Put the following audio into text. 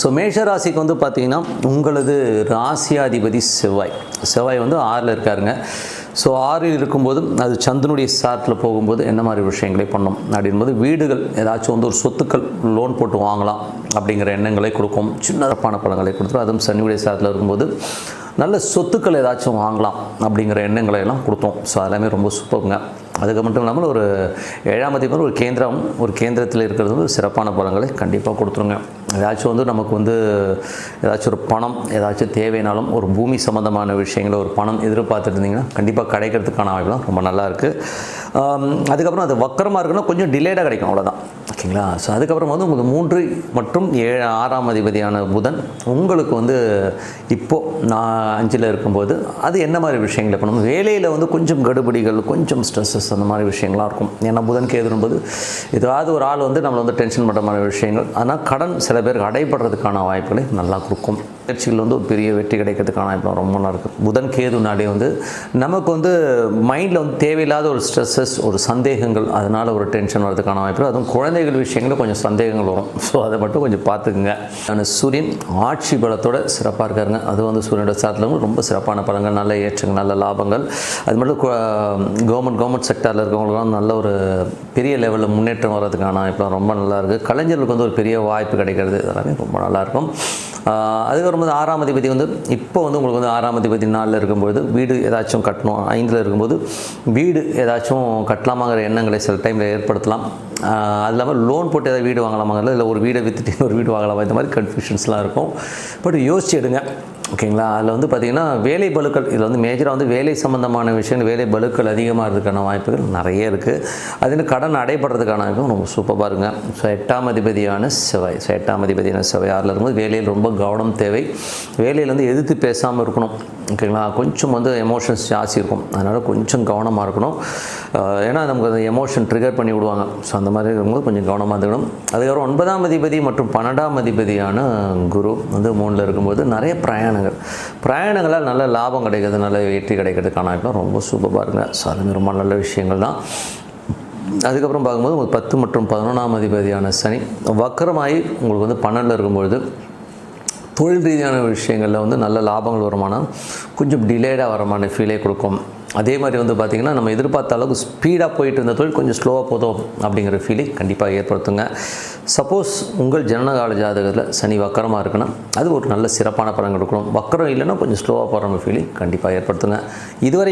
So மேஷ ராசிக்கு வந்து பார்த்தீங்கன்னா உங்களது ராசியாதிபதி செவ்வாய். செவ்வாய் வந்து ஆறில் இருக்காருங்க. ஸோ ஆறில் இருக்கும்போது அது சந்தனுடைய சார்ட்டில் போகும்போது என்ன மாதிரி விஷயங்களை பண்ணோம்? அப்படின்போது வீடுகள் ஏதாச்சும் வந்து ஒரு சொத்துக்கள் லோன் போட்டு வாங்கலாம் அப்படிங்கிற எண்ணங்களை கொடுக்கும். சின்னப்பான பழங்களை கொடுத்துரும். அதுவும் சனியுடைய சாரத்தில் இருக்கும்போது நல்ல சொத்துக்கள் ஏதாச்சும் வாங்கலாம் அப்படிங்கிற எண்ணங்களை எல்லாம் கொடுத்தோம். ஸோ அதெல்லாமே ரொம்ப சூப்பருங்க அதுக்கு மட்டும் இல்லாமல் ஒரு ஏழாம் அதிபர் ஒரு கேந்திரம் ஒரு கேந்திரத்தில் இருக்கிறது வந்து சிறப்பான பழங்களை கண்டிப்பாக கொடுத்துருங்க. ஏதாச்சும் வந்து நமக்கு வந்து ஏதாச்சும் ஒரு பணம் ஏதாச்சும் தேவைனாலும் ஒரு பூமி சம்மந்தமான விஷயங்கள ஒரு பணம் எதிர்பார்த்துட்டு இருந்தீங்கன்னா கண்டிப்பாக கிடைக்கிறதுக்கான வாய்ப்புலாம் ரொம்ப நல்லா இருக்குது அதுக்கப்புறம் அது வக்கரமாக இருக்குன்னா கொஞ்சம் டிலேடாக கிடைக்கும் அவ்வளோதான் ஓகேங்களா ஸோ அதுக்கப்புறம் வந்து உங்களுக்கு மூன்று மற்றும் ஏழு ஆறாம் அதிபதியான புதன் உங்களுக்கு வந்து இப்போது நான் அஞ்சில் இருக்கும்போது அது என்ன மாதிரி விஷயங்களை பண்ணணும் வேலையில் வந்து கொஞ்சம் கடுபடிகள் கொஞ்சம் ஸ்ட்ரெஸ்ஸஸ் அந்த மாதிரி விஷயங்கள்லாம் இருக்கும். ஏன்னா புதன் கேதுன்போது ஏதாவது ஒரு ஆள் வந்து நம்மளை வந்து டென்ஷன் பண்ணுற மாதிரி விஷயங்கள். ஆனால் கடன் சில பேருக்கு அடைபடுறதுக்கான வாய்ப்புகளை நல்லா கொடுக்கும். முயற்சிகள் வந்து ஒரு பெரிய வெற்றி கிடைக்கிறதுக்கான வாய்ப்பு ரொம்ப நல்லா இருக்குது புதன் கேதுனாலே வந்து நமக்கு வந்து மைண்டில் வந்து தேவையில்லாத ஒரு ஸ்ட்ரெஸ்ஸஸ் ஒரு சந்தேகங்கள் அதனால் ஒரு டென்ஷன் வரதுக்கான வாய்ப்பு அதுவும் குழந்தைகள் விஷயங்களில் கொஞ்சம் சந்தேகங்கள் வரும். ஸோ அதை மட்டும் கொஞ்சம் பார்த்துக்குங்க. ஆனால் சூரியன் ஆட்சி பலத்தோட சிறப்பாக இருக்காருங்க. அது வந்து சூரியனோட சாரத்தில் ரொம்ப சிறப்பான பலங்கள் நல்ல ஏற்றங்கள் நல்ல லாபங்கள். அது மட்டும் கவர்மெண்ட் கவர்மெண்ட் செக்டரில் இருக்கவங்களுக்குலாம் நல்ல ஒரு பெரிய லெவலில் முன்னேற்றம் வர்றதுக்கான இப்போ ரொம்ப நல்லா இருக்குது கலைஞர்களுக்கு வந்து ஒரு பெரிய வாய்ப்பு கிடைக்கிறது. எல்லாமே ரொம்ப நல்லாயிருக்கும் அதுக்கு வரும்போது ஆறாம் அதிபதி வந்து இப்போ வந்து உங்களுக்கு வந்து ஆறாம் அதிபதி நாளில் இருக்கும்போது வீடு ஏதாச்சும் கட்டணும் ஐந்தில் இருக்கும்போது வீடு ஏதாச்சும் கட்டலாமாங்கிற எண்ணங்களை சில டைமில் ஏற்படுத்தலாம். அது இல்லாமல் லோன் போட்டு ஏதாவது வீடு வாங்கலாமாங்கிறது இல்லை ஒரு வீடை விற்றுட்டு ஒரு வீடு வாங்கலாமா? இந்த மாதிரி கன்ஃபியூஷன்ஸ்லாம் இருக்கும். பட் யோசிச்சு எடுங்க. ஓகேங்களா அதில் வந்து பார்த்திங்கன்னா வேலை பலுக்கள் இதில் வந்து மேஜராக வந்து வேலை சம்மந்தமான விஷயங்கள் வேலை பலுக்கள் அதிகமாக இருக்கிறதுக்கான வாய்ப்புகள் நிறைய இருக்குது அதில் கடன் அடைபடுறதுக்கான வாய்ப்பும் ரொம்ப சூப்பராக இருங்க ஸோ எட்டாம் அதிபதியான செவ்வாய். ஸோ எட்டாம் அதிபதியான செவ்வாய். ஆறில் இருக்கும்போது வேலையில் ரொம்ப கவனம் தேவை. வேலையில் வந்து எதிர்த்து பேசாமல் இருக்கணும். ஓகேங்களா கொஞ்சம் வந்து எமோஷன்ஸ் ஜாஸ்தி இருக்கும். அதனால் கொஞ்சம் கவனமாக இருக்கணும். ஏன்னா நமக்கு அந்த எமோஷன் ட்ரிகர் பண்ணி விடுவாங்க. ஸோ அந்த மாதிரி இருக்கும்போது கொஞ்சம் கவனமாக இருக்கணும் அதுக்கப்புறம் ஒன்பதாம் அதிபதி மற்றும் பன்னெண்டாம் அதிபதியான குரு வந்து மூணில் இருக்கும்போது நிறைய பிரயாணங்கள். பிரயாணங்களால் நல்ல லாபம் கிடைக்கிறது நல்ல வெற்றி கிடைக்கிறதுக்கான இப்போ ரொம்ப சூப்பராக இருங்க ஸோ அது ரொம்ப நல்ல விஷயங்கள் தான். அதுக்கப்புறம் பார்க்கும்போது உங்களுக்கு பத்து மற்றும் பதினொன்றாம் அதிபதியான சனி வக்கரமாகி உங்களுக்கு வந்து பன்னெண்டில் இருக்கும்பொழுது தொழில் ரீதியான விஷயங்களில் வந்து நல்ல லாபங்கள் வருமானம் கொஞ்சம் டிலேடாக வரமான ஃபீலே கொடுக்கும். அதே மாதிரி வந்து பார்த்திங்கன்னா நம்ம எதிர்பார்த்த அளவுக்கு ஸ்பீடாக போயிட்டு இருந்த தொழில் கொஞ்சம் ஸ்லோவாக போதும் அப்படிங்கிற ஃபீலிங் கண்டிப்பாக ஏற்படுத்துங்க. சப்போஸ் உங்கள் ஜனனகால ஜாதகத்தில் சனி வக்கரமாக இருக்குன்னா அது ஒரு நல்ல சிறப்பான பலன் கொடுக்கணும். வக்கரம் இல்லைன்னா கொஞ்சம் ஸ்லோவாக போகிற ஃபீலிங் கண்டிப்பாக ஏற்படுத்துங்க. இதுவரை